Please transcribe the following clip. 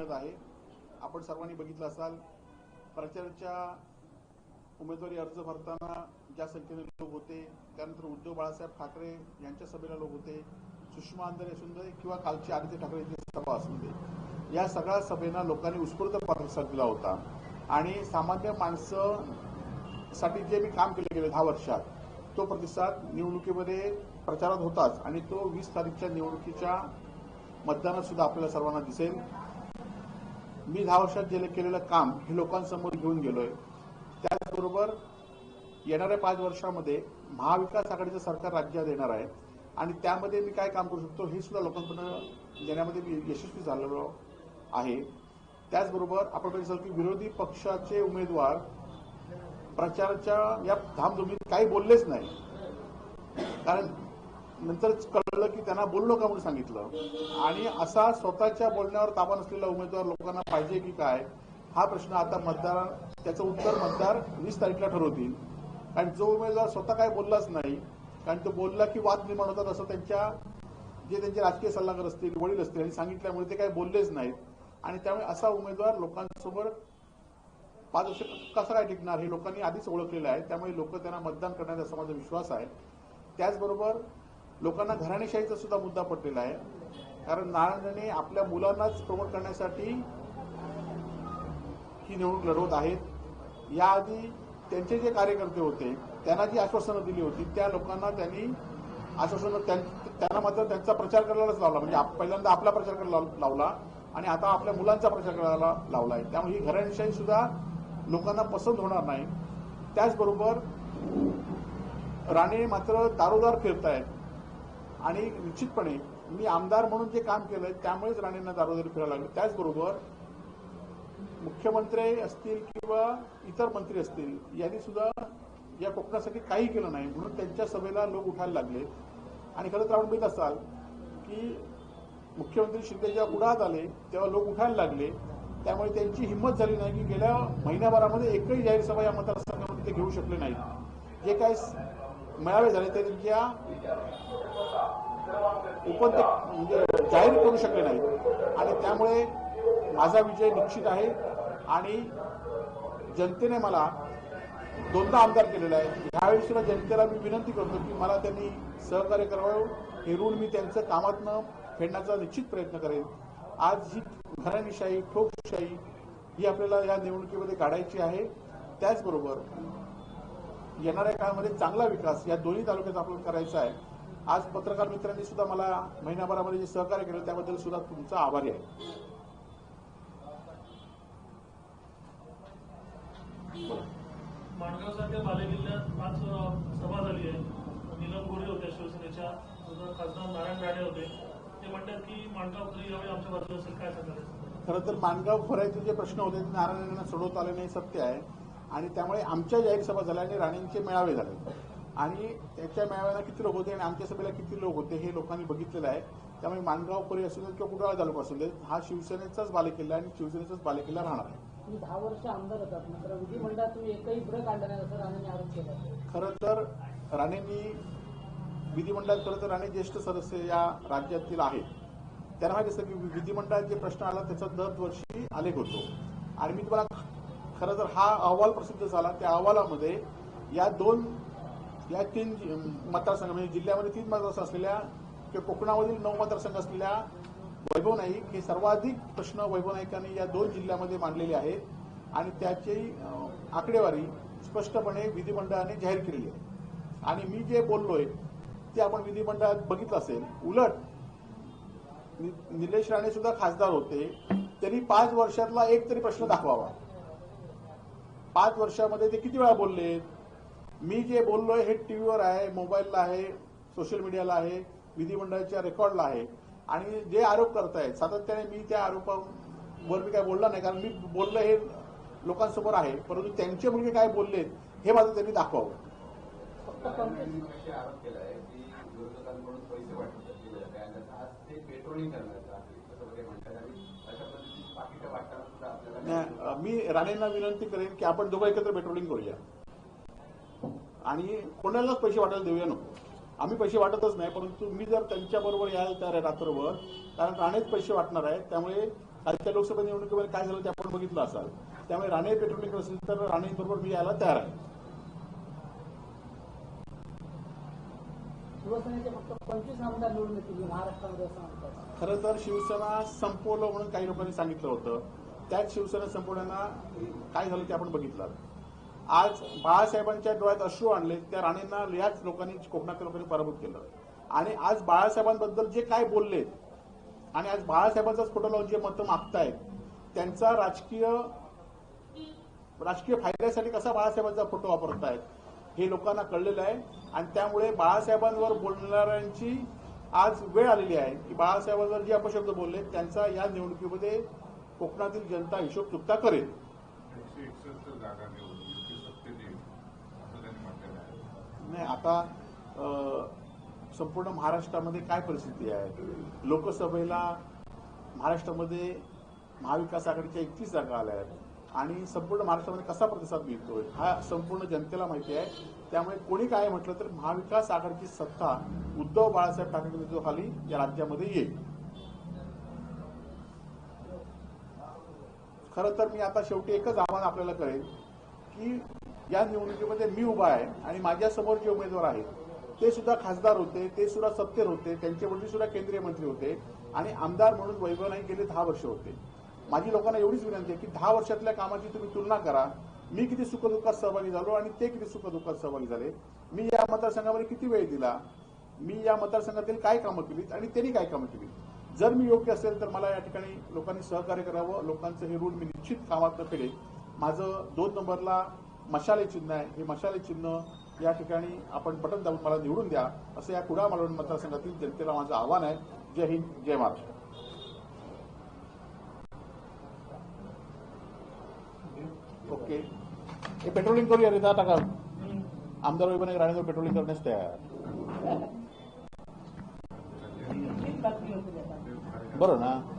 आहे. आपण सर्वांनी बघितलं असाल प्रचाराच्या उमेदवारी अर्ज भरताना ज्या संख्येने लोक होते त्यानंतर उद्धव बाळासाहेब ठाकरे यांच्या सभेला लोक होते सुषमा अंधारे असून दे किंवा कालची आदित्य ठाकरे यांची सभा असून दे या सगळ्या सभेना लोकांनी उत्स्फूर्त प्रतिसाद दिला होता. आणि सामान्य माणसं साठी जे मी काम केले गेले दहा वर्षात तो प्रतिसाद निवडणुकीमध्ये प्रचारात होताच. आणि तो वीस तारीखच्या निवडणुकीच्या मतदानात सुद्धा आपल्याला सर्वांना दिसेल. मी दहा वर्षात गेलं केलेलं काम हे लोकांसमोर घेऊन गेलोय. त्याचबरोबर येणाऱ्या पाच वर्षामध्ये महाविकास आघाडीचं सरकार राज्यात येणार आहे. आणि त्यामध्ये मी काय काम करू शकतो हे सुद्धा लोकांपर्यंत देण्यामध्ये मी यशस्वी झालेलो आहे. त्याचबरोबर आपण बघितलं की विरोधी पक्षाचे उमेदवार प्रचाराच्या या धामधुमीत काही बोललेच नाही. कारण नंतरच कळलं की त्यांना बोललो का म्हणून सांगितलं. आणि असा स्वतःच्या बोलण्यावर ताबा नसलेला उमेदवार लोकांना पाहिजे की काय हा प्रश्न आता मतदार त्याचं उत्तर मतदार वीस तारीखला ठरवतील. कारण जो उमेदवार स्वतः काय बोललाच नाही कारण तो बोलला की वाद निर्माण होतात असं त्यांच्या जे त्यांचे राजकीय सल्लागार असतील वडील असतील आणि सांगितल्यामुळे ते काही बोललेच नाहीत. आणि त्यामुळे असा उमेदवार लोकांसमोर पाच वर्ष कसं काय टिकणार हे लोकांनी आधीच ओळखलेलं आहे. त्यामुळे लोक त्यांना मतदान करण्याचा माझा विश्वास आहे. त्याचबरोबर लोकांना घराणेशाहीचा सुद्धा मुद्दा पडलेला आहे. कारण नारायणने आपल्या मुलांनाच प्रमोट करण्यासाठी ही निवडणूक लढवत आहेत. याआधी त्यांचे जे कार्यकर्ते होते त्यांना जी आश्वासनं दिली होती त्या लोकांना त्यांनी आश्वासनं त्यां- त्यांना मात्र त्यांचा प्रचार करायलाच लावला. म्हणजे पहिल्यांदा आपला प्रचार करायला लाव- लावला आणि आता आपल्या मुलांचा प्रचार करायला लावला आहे त्यामुळे ही घराणेशाही सुद्धा लोकांना पसंत होणार नाही. त्याचबरोबर राणे मात्र दारोदार फिरतायत. आणि निश्चितपणे मी आमदार म्हणून जे काम केलं त्यामुळेच राणेंना दारोदारी फिरायला लागलं. त्याचबरोबर मुख्यमंत्री असतील किंवा इतर मंत्री असतील यांनी सुद्धा या कोकणासाठी काही केलं नाही म्हणून त्यांच्या सभेला लोक उठायला लागले. आणि खरं तर आपण माहीत असाल की मुख्यमंत्री शिंदे जेव्हा उडात आले तेव्हा लोक उठायला लागले. त्यामुळे त्यांची हिंमत झाली नाही की गेल्या महिन्याभरामध्ये एकही जाहीर सभा या मतदारसंघामध्ये ते घेऊ शकले नाहीत. जे काय मेळावे झाले ते त्यांच्या ओपन ते म्हणजे जाहीर करू शकले नाही आणि त्यामुळे माझा विजय निश्चित आहे. आणि जनतेने मला दोनदा आमदार केलेला आहे. ह्यावेळी सुद्धा जनतेला मी विनंती करतो की मला त्यांनी सहकार्य करावं. हे ऋण मी त्यांचं कामातनं फेडण्याचा निश्चित प्रयत्न करेन. आज ही घराणीशाही ठोकशाही ही आपल्याला या निवडणुकीमध्ये काढायची आहे. त्याचबरोबर येणाऱ्या काळामध्ये चांगला विकास या दोन्ही तालुक्यात आपल्याला करायचा आहे. आज पत्रकार मित्रांनी सुद्धा मला महिनाभरामध्ये जे सहकार्य केलं त्याबद्दल सुद्धा तुमचा आभारी आहे. माणगाव सारख्या बालेकिल्ल्यात आज सभा झाली आहे नीलम गोरे होत्या शिवसेनेच्या खासदार नारायण राणे होते. ते म्हणतात की माणगाव तरी यावेळी आमच्या बाजूला असेल काय सांगाल? खरं तर मानगाव फरायचे जे प्रश्न होते ते नारायणांना सोडवता आले नाही सत्य आहे. आणि त्यामुळे आमच्या जाहीर सभा झाल्या आणि राणेंचे मेळावे झाले. आणि त्याच्या मेळाव्याला किती लोक होते आणि आमच्या सभेला किती लोक होते हे लोकांनी बघितलेलं आहे. त्यामुळे मानगाव खोरे असू देत किंवा कुडाळ तालुका असू देत हा शिवसेनेचाच बालेकिल्ला आणि शिवसेनेचाच बालेकिल्ला राहणार आहे. तुम्ही दहा वर्ष आमदार होतात मात्र विधिमंडळात तुम्ही एकही पुढे काढला नाही असं राणाने आरोप केला. खरं तर राणेंनी विधिमंडळात खरं तर राणे ज्येष्ठ सदस्य या राज्यातील आहेत. त्यांना माहिती असतं की विधिमंडळात जे प्रश्न आला त्याचा दरवर्षी आलेख होतो. आणि मी तुम्हाला खरं तर हा अहवाल प्रसिद्ध झाला. त्या अहवालामध्ये या दोन या तीन जि- मतदारसंघ म्हणजे जिल्ह्यामध्ये तीन मतदारसंघ असलेल्या किंवा कोकणामधील नऊ मतदारसंघ असलेल्या वैभव नाईक हे सर्वाधिक प्रश्न वैभव नाईकांनी या दोन जिल्ह्यामध्ये मांडलेले आहेत आणि त्याची आकडेवारी स्पष्टपणे विधिमंडळाने जाहीर केलेली आहे. आणि मी जे बोललोय ते आपण विधिमंडळात बघितलं असेल. उलट नि- निलेश राणे सुद्धा खासदार होते. त्यांनी पाच वर्षातला एक तरी प्रश्न दाखवावा. पाच वर्षामध्ये ते किती वेळा बोलले मी जे बोललोय हे टीव्हीवर आहे मोबाईलला आहे सोशल मीडियाला आहे विधिमंडळाच्या रेकॉर्डला आहे. आणि जे आरोप करतायत सातत्याने मी त्या आरोपावर मी काय बोलला नाही कारण मी बोललो हे लोकांसमोर आहे. परंतु त्यांचे मुलगे काय बोललेत हे माझं त्यांनी दाखवावं. मी राणेंना विनंती करेन की आपण दोघं एकत्र पेट्रोलिंग करूया. आणि कोणालाच पैसे वाटायला देऊया नको. आम्ही पैसे वाटतच नाही परंतु मी जर त्यांच्याबरोबर यायला तयार आहे रात्रभर कारण राणेच पैसे वाटणार आहे त्यामुळे कालच्या लोकसभा निवडणुकीमध्ये काय झालं ते आपण बघितलं असाल. त्यामुळे राणे पेट्रोलिंग असेल तर राणेंबरोबर मी यायला तयार आहे. खरं तर शिवसेना संपवलं म्हणून काही लोकांनी सांगितलं होतं. त्याच शिवसेना संपवण्याना काय झालं ते आपण बघितलं. आज बाळासाहेबांच्या डोळ्यात अश्रू आणले त्या राणेंना याच लोकांनी कोकणातल्या लोकांनी पराभूत केलं. आणि आज बाळासाहेबांबद्दल जे काय बोलले आणि आज बाळासाहेबांचाच फोटो लावून जे मतं मागतायत त्यांचा राजकीय राजकीय फायद्यासाठी कसा बाळासाहेबांचा फोटो वापरतायत हे लोकांना कळलेलं आहे. आणि त्यामुळे बाळासाहेबांवर बोलणाऱ्यांची आज वेळ आलेली आहे की बाळासाहेबांवर जे अपशब्द बोलले त्यांचा या निवडणुकीमध्ये कोकणातील जनता हिशोब चुकता करेल एकशे एकसष्ट जागा निवडून युती सत्तेत येईल असं त्यांनी म्हटलेलं आहे नाही आता संपूर्ण महाराष्ट्रामध्ये काय परिस्थिती आहे? लोकसभेला महाराष्ट्रामध्ये महाविकास आघाडीच्या एकतीस जागा आल्या आहेत आणि संपूर्ण महाराष्ट्रामध्ये कसा प्रतिसाद मिळतोय हा संपूर्ण जनतेला माहिती आहे. त्यामुळे कोणी काय म्हटलं तर महाविकास आघाडीची सत्ता उद्धव बाळासाहेब ठाकरे नेतृत्वाखाली या राज्यामध्ये येईल. खरं तर मी आता शेवटी एकच आव्हान आपल्याला करेल की या निवडणुकीमध्ये मी उभा आहे आणि माझ्यासमोर जे उमेदवार आहेत ते सुद्धा खासदार होते ते सुद्धा सत्तेर होते त्यांचे वडील सुद्धा केंद्रीय मंत्री होते आणि आमदार म्हणून वैभव नाही गेले दहा वर्ष होते. माझी लोकांना एवढीच विनंती आहे की दहा वर्षातल्या कामाची तुम्ही तुलना करा. मी किती सुखदुःखात सहभागी झालो आणि ते किती सुखदुःखात सहभागी झाले. मी या मतदारसंघामध्ये किती वेळ दिला? मी या मतदारसंघातील काय कामं केलीत आणि त्यांनी काय कामं केली जर मी योग्य असेल तर मला या ठिकाणी लोकांनी सहकार्य करावं. लोकांचं हे ऋण मी निश्चित कामात फेडेल माझं दोन नंबरला मशाले चिन्ह आहे. हे मशाले चिन्ह या ठिकाणी आपण बटन दाबून मला निवडून द्या असं या कुडाळ मालवण मतदारसंघातील जनतेला माझं आव्हान आहे. जय हिंद जय महाराष्ट्र. ओके. हे पेट्रोलिंग करूया रे टाका आमदार वैभव राणेवर पेट्रोलिंग करण्यास तयार. बरं ना.